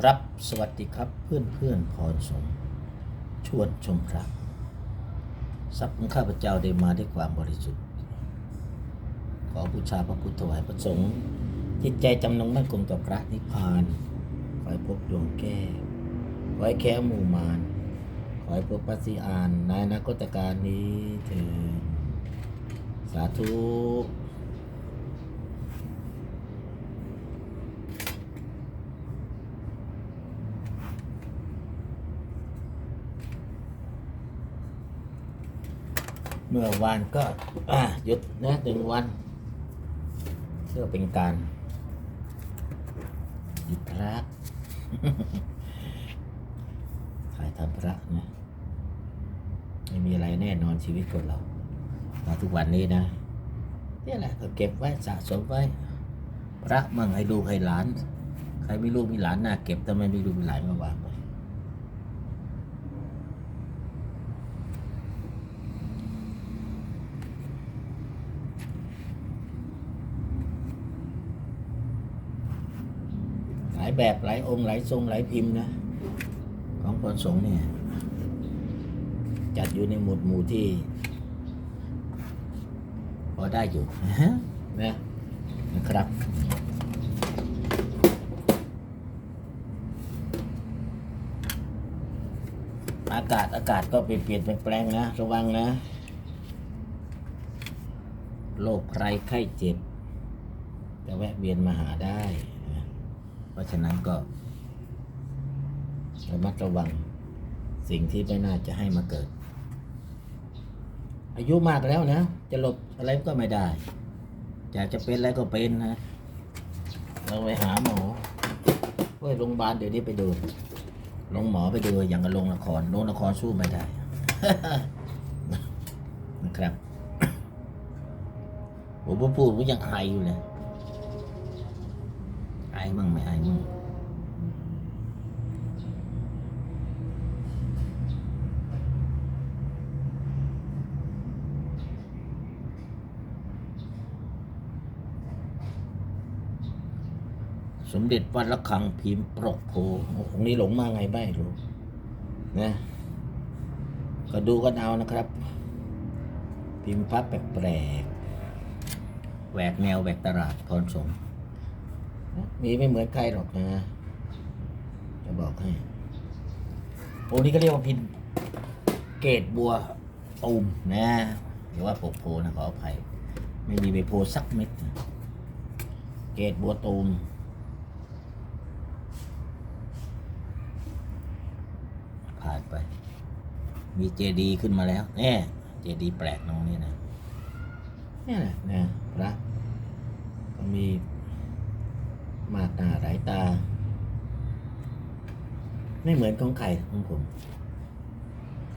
ครับสวัสดีครับเพื่อนเพื่อนพรสมชวนชมพระทรัพย์ของข้าพเจ้าได้มาด้วยความบริสุทธิ์ ขอบูชาพระพุทธถวายพระสงฆ์จิตใจจำนงมั่นคงต่อพระนิพพาน ขอให้พบดวงแก้วขอให้แค้หมู่มารขอให้พบปัสสิอานในอนาคตการนี้เถิดสาธุ เมื่อวานก็หยุดนะหนึ่งวันเพื่อเป็นการหยุดพระถ่ายทำพระนะไม่มีอะไรแน่นอนชีวิตคนเรามาทุกวันนี้นะนี่แหละก็เก็บไว้สะสมไว้ พระมั่งให้ลูให้หลาน ใครไม่ลูกมีหลานน่าเก็บทำไมไม่ลูมีหลานมาวางไว้ หลาย แบบหลายองค์หลายทรงหลายพิมพ์นะ ของพระสงฆ์เนี่ย จัดอยู่ในหมวดหมู่ที่ พอได้อยู่นะนะครับอากาศอากาศก็เปลี่ยนเปลี่ยนแปลงนะ ระวังนะโรคภัยไข้เจ็บ จะแวะเวียนมาหาได้ เพราะฉะนั้นก็ระมัดระวังสิ่งที่ไม่น่าจะให้มาเกิด อายุมากแล้วนะ จะหลบอะไรก็ไม่ได้อยากจะเป็นอะไรก็เป็นนะ เราไปหาหมอเฮ้ยโรงพยาบาลเดี๋ยวนี้ไปดูลงหมอไปดูอย่างกับโรงละครโรงละครสู้ไม่ได้นะครับผมพูดผมยังไออยู่เลย ไอ้มั่งไม่ไอ้มั่งสมเด็จวัดระฆังพิมพ์ปรกโพองนี้หลงมาไงไม่รู้นะ ก็ดูกันเอานะครับ พิมพ์พับแปลกๆแหวกแนวแหวกตลาดพรสม มีไม่เหมือนใครหรอกนะ จะบอกให้โอ้นี่ก็เรียกว่าพินเกตบัวตูมนะหรือว่าปกโพนะขออภัย ไม่มีใบโพสักเม็ด เกตบัวตูมผ่านไป มีเจดีขึ้นมาแล้วแน่เจดีแปลกตรงนี้นะนี่แหละนะพระก็มี มากหน้าหลายตา ไม่เหมือนของใครของผม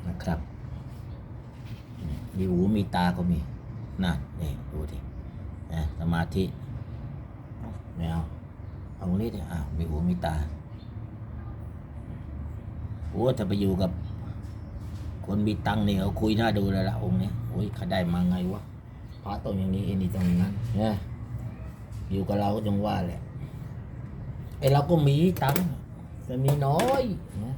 นะครับ มีหูมีตาก็มีนั่นนี่ดูดินะสมาธิไม่เอาเอาตรงนี้ดิอะมีหูมีตาโอ้ถ้าไปอยู่กับ คนมีตังเนี่ยเขาคุยหน่าดูเลยละองค์เนี้ยโอ้ยเขาได้มาไงวะพระตรงอย่างนี้เอ็นนี่ตรงนั้นนะอยู่กับเราก็จงว่าแหละ เราก็มีตังค์แต่มีน้อยนะ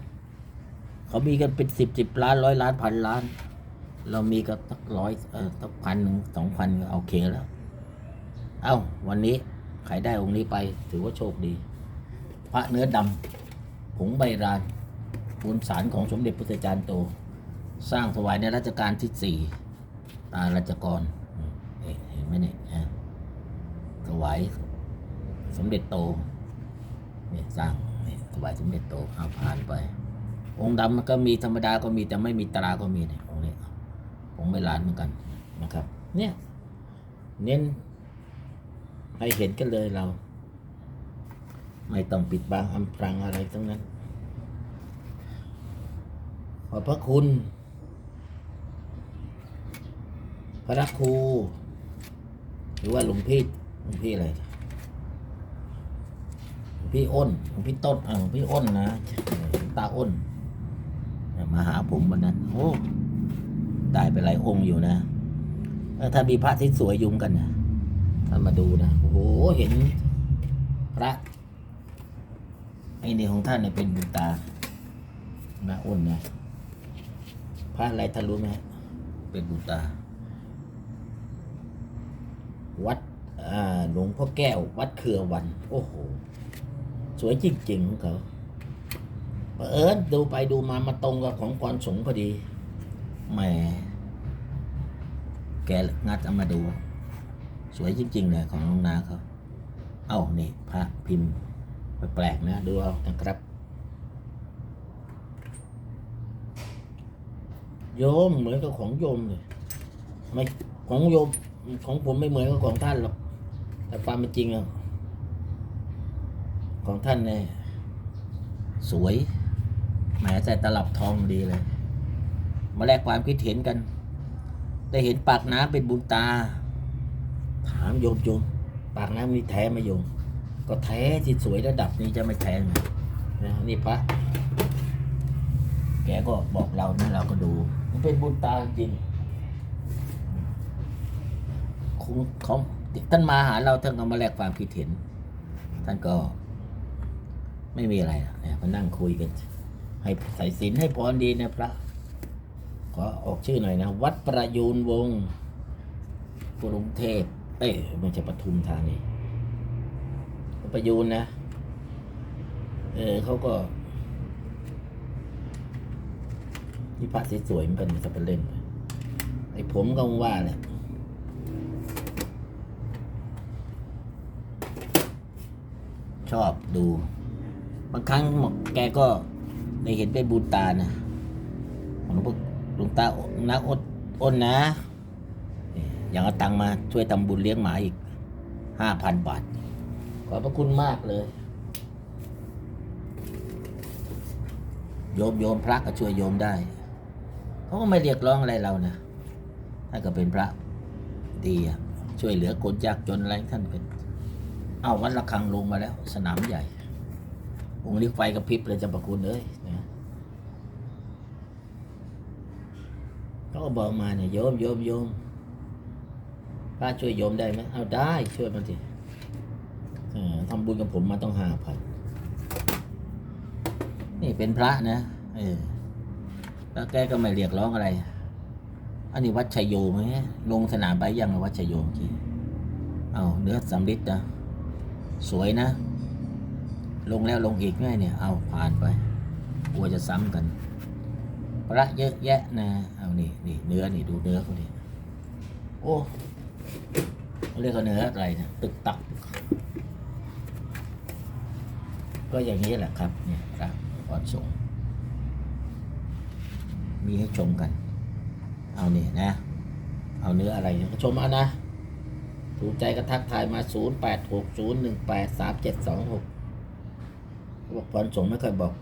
เขามีกันเป็นสิบสิบล้านร้อยล้านพันล้าน เรามีก็ตักร้อยเออตักพันหนึ่งสองพันก็โอเคแล้ว เอ้า วันนี้ใครได้องค์นี้ไป ถือว่าโชคดี พระเนื้อดำผงใบรานบุญสารของสมเด็จพระเจ้าจารย์โต สร้างถวายในรัชกาลที่สี่ตาราชกรเห็นไหมเนี่ยถวายสมเด็จโต นี่ยสร้างเนี่ยถวายสมเด็จโตเอาผ่านไป องค์ดำมันก็มีธรรมดาก็มีแต่ไม่มีตราก็มีเนี่ยองค์นี้องค์ไม่หลานเหมือนกันนะครับ เนี่ยเน้นให้เห็นกันเลยเรา ไม่ต้องปิดบังอำพรางอะไรทั้งนั้น ขอบพระคุณ พระครู หรือว่าหลวงพี่หลวงพี่อะไร พี่อ้นของพี่ต้นอ่าพี่อ้นนะตาอ้น มาหาผมวันนั้นโอ้ได้ไปหลายองค์อยู่นะถ้ามีพระที่สวยยุงกันนะท่านมาดูนะโอ้โหเห็นพระไอ้นี่ของท่านเนี่ยเป็นบุญตาหน้าอ้นนะพระอะไรท่านรู้ไหมเป็นบุญตา วัดอาหลวงพ่อแก้ว วัดเครือวัน โอ้โห สวยจริงๆของเขาเผอิญดูไปดูมามาตรงกับของกรสงพอดีแหมแกงัดเอามาดู สวยจริงๆเลยของน้องนาเขาเอ้านี่พระพิมพ์แปลกๆนะ ดูเอานะครับ โยมเหมือนกับของโยมเลยไม่ของโยมของผมไม่เหมือนกับของท่านหรอกแต่ความเป็นจริงอะ ของท่านเนี่ยสวยแหมใส่ตลับทองดีเลย มาแลกความคิดเห็นกัน ได้เห็นปากน้ำเป็นบุญตา ถามโยมโยมปากน้ำนี่แท้ไหมโยม ก็แท้ที่สวยระดับนี้จะไม่แท้ไงนะนี่พระแกก็บอกเรานะเราก็ดู มันเป็นบุญตาจริงคงเขาท่านมาหาเราท่านก็มาแลกความคิดเห็น ท่านก็ ไม่มีอะไรนะเนี่ยมานั่งคุยกัน ให้ใส่ศีลให้พรดีนะพระ ขอออกชื่อหน่อยนะ วัดประยูนวงกรุงเทพ เอ้ยไม่ใช่ปทุมธานีประยูนนะ เออเขาก็นี่พระสวยๆเหมือนกันจะไปเล่นไปไอ้ผมก็ว่าแหละชอบดู บางครั้งแกก็ได้เห็นเป็นบุญตานะหลวงพ่อหลวงตานักอดอ้นนะ อย่างเอาตังมาช่วยทำบุญเลี้ยงหมาอีกห้าพันบาท ขอบพระคุณมากเลย โยมโยมพระก็ช่วยโยมได้ เขาก็ไม่เรียกร้องอะไรเรานะถ้าก็เป็นพระดีช่วยเหลือคนยากจนอะไรท่านเป็น เอาวัดระฆังลงมาแล้ว สนามใหญ่ องค์ลิฟไฟกระพริบเลยจะประคุณเลยนะเขาก็บอกมาเนี่ยโยมโยมโยมพระช่วยโยมได้ไหมเอาได้ช่วยมันสิเออทำบุญกับผมมาต้องห้าพันนี่เป็นพระนะเออแล้วแกก็ไม่เรียกร้องอะไร อันนี้วัดชัยโยไหมลงสนามไปยังวัดชัยโยเมื่อกี้เอาเนื้อสำลิดนะ สวยนะ ลงแล้วลงอีกง่ายเนี่ย เอาผ่านไปกลัวจะซ้ำกัน พระเยอะแยะนะ เอานี่นี่เนื้อนี่ดูเนื้อเขาดิโอ้เขาเรียกว่าเนื้ออะไรนะตึกตัก ก็อย่างนี้แหละครับเนี่ยพระก่อนส่งมีให้ชมกัน เอาเนี่ยนะ เอาเนื้ออะไรเนี่ยก็ชมเอานะถูกใจก็ทักทายมา 0 บอกพรสงไม่ค่อยบอก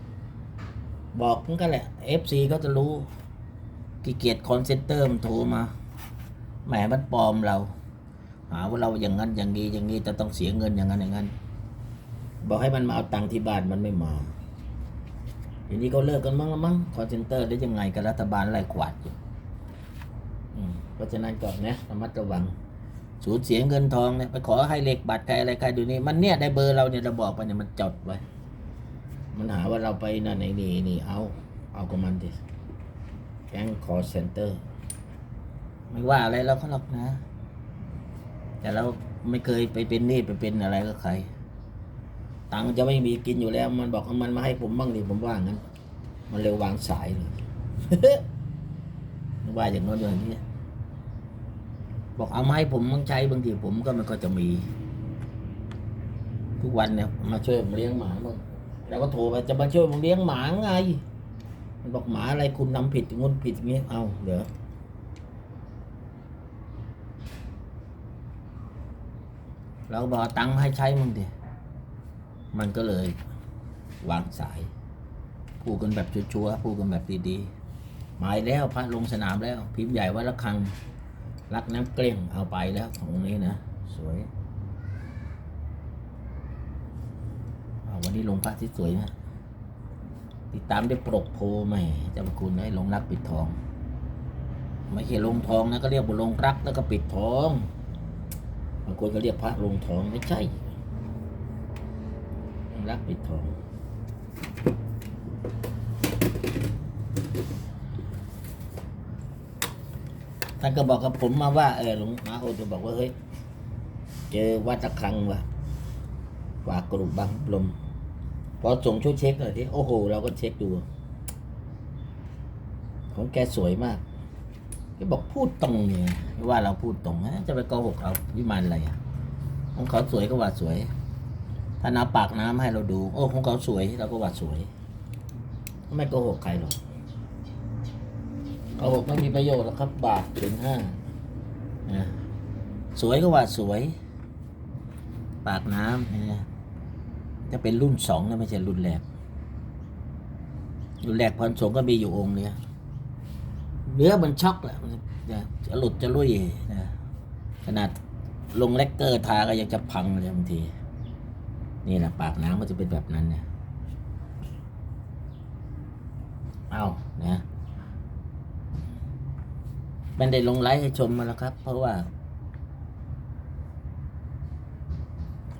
บอกมันก็แหละ FC ก็จะรู้กี่เกียจคอนเซนเตอร์มันโทรมาแหมมันปลอมเรา หาว่าเราอย่างนั้นอย่างนี้อย่างนี้จะต้องเสียเงินอย่างนั้นอย่างนั้น บอกให้มันมาเอาตังค์ที่บ้านมันไม่มาทีนี้เขาเลิกกันมั้งละมั้งคอนเซนเตอร์ได้ยังไงกับรัฐบาลไล่กวาดอยู่เพราะฉะนั้นก่อนนะระมัดระวังสูญเสียเงินทองเนี่ยไปขอให้เลขบัตรใครอะไรใครดูนี่มันเนี่ยได้เบอร์เราเนี่ยเราบอกไปเนี่ยมันจดไว้ มันหาว่าเราไปนั่นไหนนี่นี่เอา เอากับมันดิแก๊งคอร์เซนเตอร์ ไม่ว่าอะไรเราเขาหรอกนะ แต่เราไม่เคยไปเป็นหนี้ไปเป็นอะไรกับใคร ตังค์จะไม่มีกินอยู่แล้ว มันบอกเอามันมาให้ผมบ้างดิผมว่างั้น มันเร็ววางสายเลยว่าอย่างน้นอย่างนี้บอกเอามาให้ผมมั่งใช้บางทีผมก็มันก็จะมี ทุกวันเนี่ยมาช่วยผมเลี้ยงหมาบ้าง แล้วก็โทรไปจะมาช่วยผมเลี้ยงหมาไง มันบอกหมาอะไรคุณทำผิดงุนผิดอย่างนี้เอาเดี๋ยวเราบอกตังค์ให้ใช้มั่งดิมันก็เลยวางสาย พูดกันแบบชัวร์ๆพูดกันแบบดีๆหมายแล้วพระลงสนามแล้ว พิมพ์ใหญ่วัดระฆังรักน้ำเกลี้ยงเอาไปแล้วตรงนี้นะ สวย นี้ลงพระที่สวยนะ ติดตามได้ปลกโพใหม่จ้ำคุณให้ลงรักปิดทอง ไม่ใช่ลงทองนะก็เรียกว่าลงรักแล้วก็ปิดทองบางคนก็เรียกพระลงทองไม่ใช่ลงรักปิดทองท่านก็บอกกับผมมาว่าเออหลวงมาโอจะบอกว่าเฮ้ยเจอว่าตะครั้งว่ะฝากกลุ่บังลม พอส่งช่วยเช็คหน่อยที่โอ้โห เราก็เช็คดู ของแกสวยมากแกบอกพูดตรงเนี่ยว่าเราพูดตรงนะจะไปโกหกเขาวิมานอะไรอะของเขาสวยก็ว่าสวย ถ้านาปากน้ำให้เราดู โอ้ของเขาสวยเราก็ว่าสวยไม่โกหกใครหรอกโกหกไม่มีประโยชน์หรอกครับ บาทถึงห้านะสวยก็ว่าสวย ปากน้ำนะ จะเป็นรุ่นสองนะไม่ใช่รุ่นแรก รุ่นแรกพันสงก็มีอยู่องค์เนี้ยเนื้อมันช็อกแหละมันจะจะหลุดจะลุยนะขนาดลงแลกเกอร์ทาก็ยังจะพังเลยบางที นี่แหละปากน้ำมันจะเป็นแบบนั้นเนี่ยเอานะมันได้ลงไลฟ์ให้ชมมาแล้วครับ เพราะว่า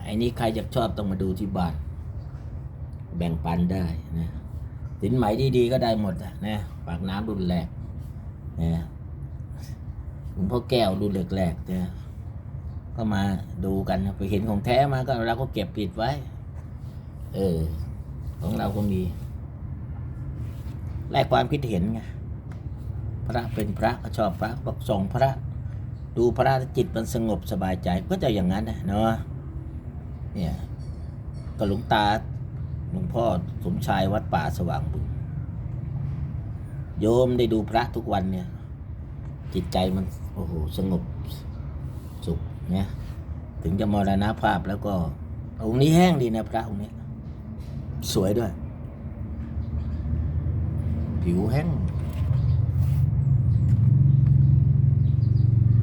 อ้นี้ใครอยากชอบต้องมาดูที่บ้าน แบ่งปันได้นะสินไหมดีๆก็ได้หมดอะนะปากน้ำรุ่นแรกนะหลวงพ่อแก้วรุ่นแรกๆนะก็มาดูกันไปเห็นของแท้มาก็เราก็เก็บปิดไว้ เออ ของเราก็มีแลกความคิดเห็นไงพระเป็นพระก็ชอบพระบอกส่องพระ ดูพระจิตมันสงบสบายใจก็จะอย่างนั้นนะเนาะ เนี่ยก็หลวงตาหลวงพ่อสมชายวัดป่าสว่างบุญโยมได้ดูพระทุกวันเนี่ย จิตใจมันโอ้โหสงบสุขเนี่ยถึงจะมรณภาพแล้วก็องค์นี้แห้งดีนะพระองค์นี้ สวยด้วย ผิวแห้ง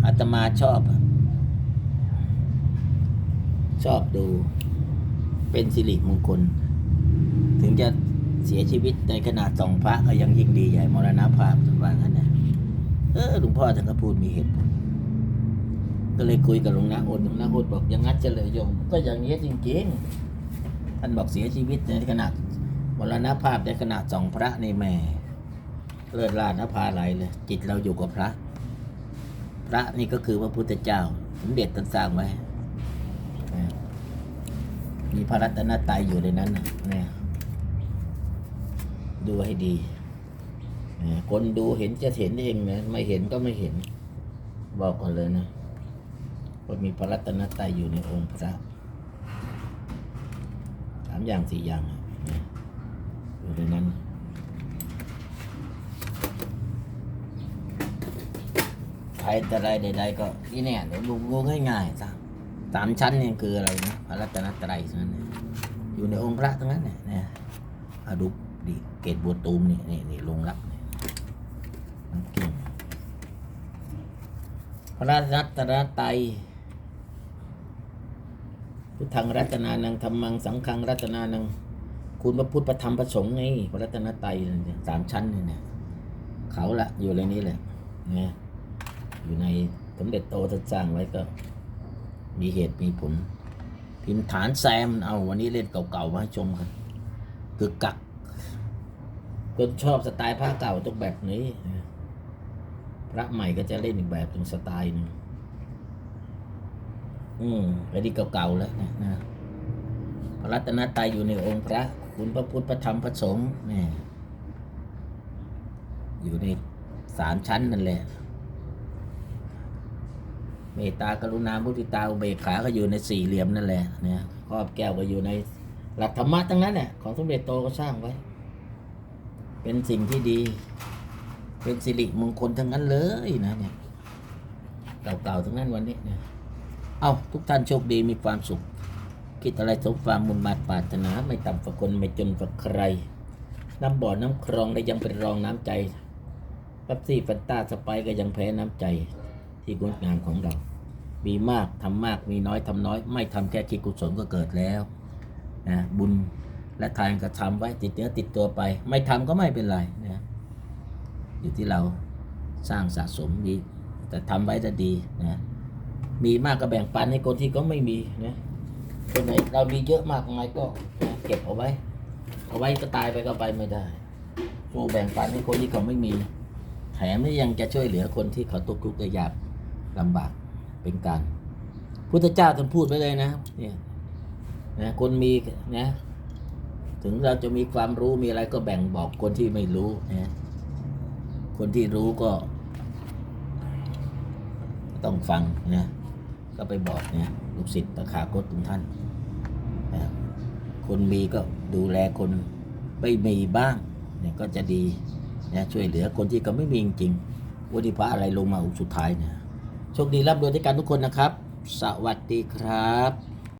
อาตมาชอบอะ ชอบดูเป็นสิริมงคล ถึงจะเสียชีวิตในขนาดสองพระก็ยังยิ่งดีใหญ่มรณภาพจนว่างั้นนะเออหลวงพ่อท่านก็พูดมีเหตุผลก็เลยคุยกับหลวงนาโอดหลวงนาโอดบอกอย่างนั้นจะเลยโยม ก็อย่างนี้จริงๆท่านบอกเสียชีวิตในขนาดมรณภาพในขนาดสองพระในแม่เลิศลาดนภาไหลเลย จิตเราอยู่กับพระ พระนี่ก็คือพระพุทธเจ้าสมเด็จท่านสร้างไว้ มีพระรัตนตรัยอยู่ในนั้นนะเนี่ยดูให้ดี คนดูเห็นจะเห็นเองนะไม่เห็นก็ไม่เห็น บอกก่อนเลยนะว่ามีพระรัตนตรัยอยู่ในองค์พระสามอย่างสี่อย่างอะนะอยู่ในนั้นใครแต่ไรใดๆก็นี่เนี่ยเดี๋ยวดูง่ายๆซะ สามชั้นเนี่ยคืออะไรนะพระรัตนตรัยทั้งนั้นอยู่ในองค์พระทั้งนั้นเนี่ยนะอาดูดิเกตบัวตูมนี่นี่นี่ลงรับนี่มันเก่งพระรัตนตรัยพุทธังรัตนานังธรรมังสังฆังรัตนานังคุณพระพุทธพระธรรมพระสงฆ์ไงพระรัตนตรัยสามชั้นเนี่ยนะเขาละอยู่ในนี้แหละนะอยู่ในสมเด็จโตท่านสร้างไว้ก็ มีเหตุมีผล พิมพ์ฐานแซมเอาวันนี้เล่นเก่าๆมาให้ชมกันคือกักคนชอบสไตล์ผ้าเก่าต้องแบบนี้ พระใหม่ก็จะเล่นอีกแบบตรงสไตล์หนึงอืมอันนี้เก่าๆแล้วนะนะพระรัตนตรัยอยู่ในองค์พระ คุณพระพุทธพระธรรมพระสงฆ์เนี่ยอยู่ในสามชั้นนั่นแหละ เมตตากรุณามุทิตาอุเบกขาก็อยู่ในสี่เหลี่ยมนั่นแหละเนี่ยครอบแก้วก็อยู่ในหลักธรรมะทั้งนั้นเนี่ยของสมเด็จโตก็สร้างไว้ เป็นสิ่งที่ดี เป็นสิริมงคลทั้งนั้นเลยนะเนี่ยเก่าๆทั้งนั้นวันนี้เนี่ยเอาทุกท่านโชคดีมีความสุข คิดอะไรสมความมุ่งมา่ปรารถนาไม่ต่ำกว่าคนไม่จนกว่าใคร น้ำบ่อน้ำคลองได้ยังเป็นรองน้ำใจแป๊บซี่แฟนตาสไปร์ก็ยังแพ้น้ำใจ ที่งดงามของเรา มีมากทำมากมีน้อยทำน้อย ไม่ทำแค่คิดกุศลก็เกิดแล้วนะบุญและทานก็ทำไว้ติดเนื้อติดตัวไป ไม่ทำก็ไม่เป็นไรนะอยู่ที่เราสร้างสะสมดีแต่ทำไว้จะดีนะมีมากก็แบ่งปันให้คนที่เขาไม่มีนะคนไหนเรามีเยอะมากไงก็นะเก็บเอาไว้ เอาไว้ก็ตายไปก็ไปไม่ได้โูแบ่งปันให้คนที่เขาไม่มี แถมนี่ยังจะช่วยเหลือคนที่เขาตกทุกข์ได้ยาก ลำบากเป็นการพุทธเจ้าท่านพูดไว้เลยนะเนี่ยนะคนมีนะถึงเราจะมีความรู้มีอะไรก็แบ่งบอกคนที่ไม่รู้นะคนที่รู้ก็ ต้องฟังนะก็ไปบอกเนี่ยลูกศิษย์ตะขาโคตทุกท่านนะคนมีก็ดูแลคนไม่มีบ้างเนี่ยก็จะดีนะช่วยเหลือคนที่ก็ไม่มีจริงวันที่พรอะไรลงมาอุสุดท้ายเนี่ย โชคดีร่ำรวยด้วยกันทุกคนนะครับ สวัสดีครับ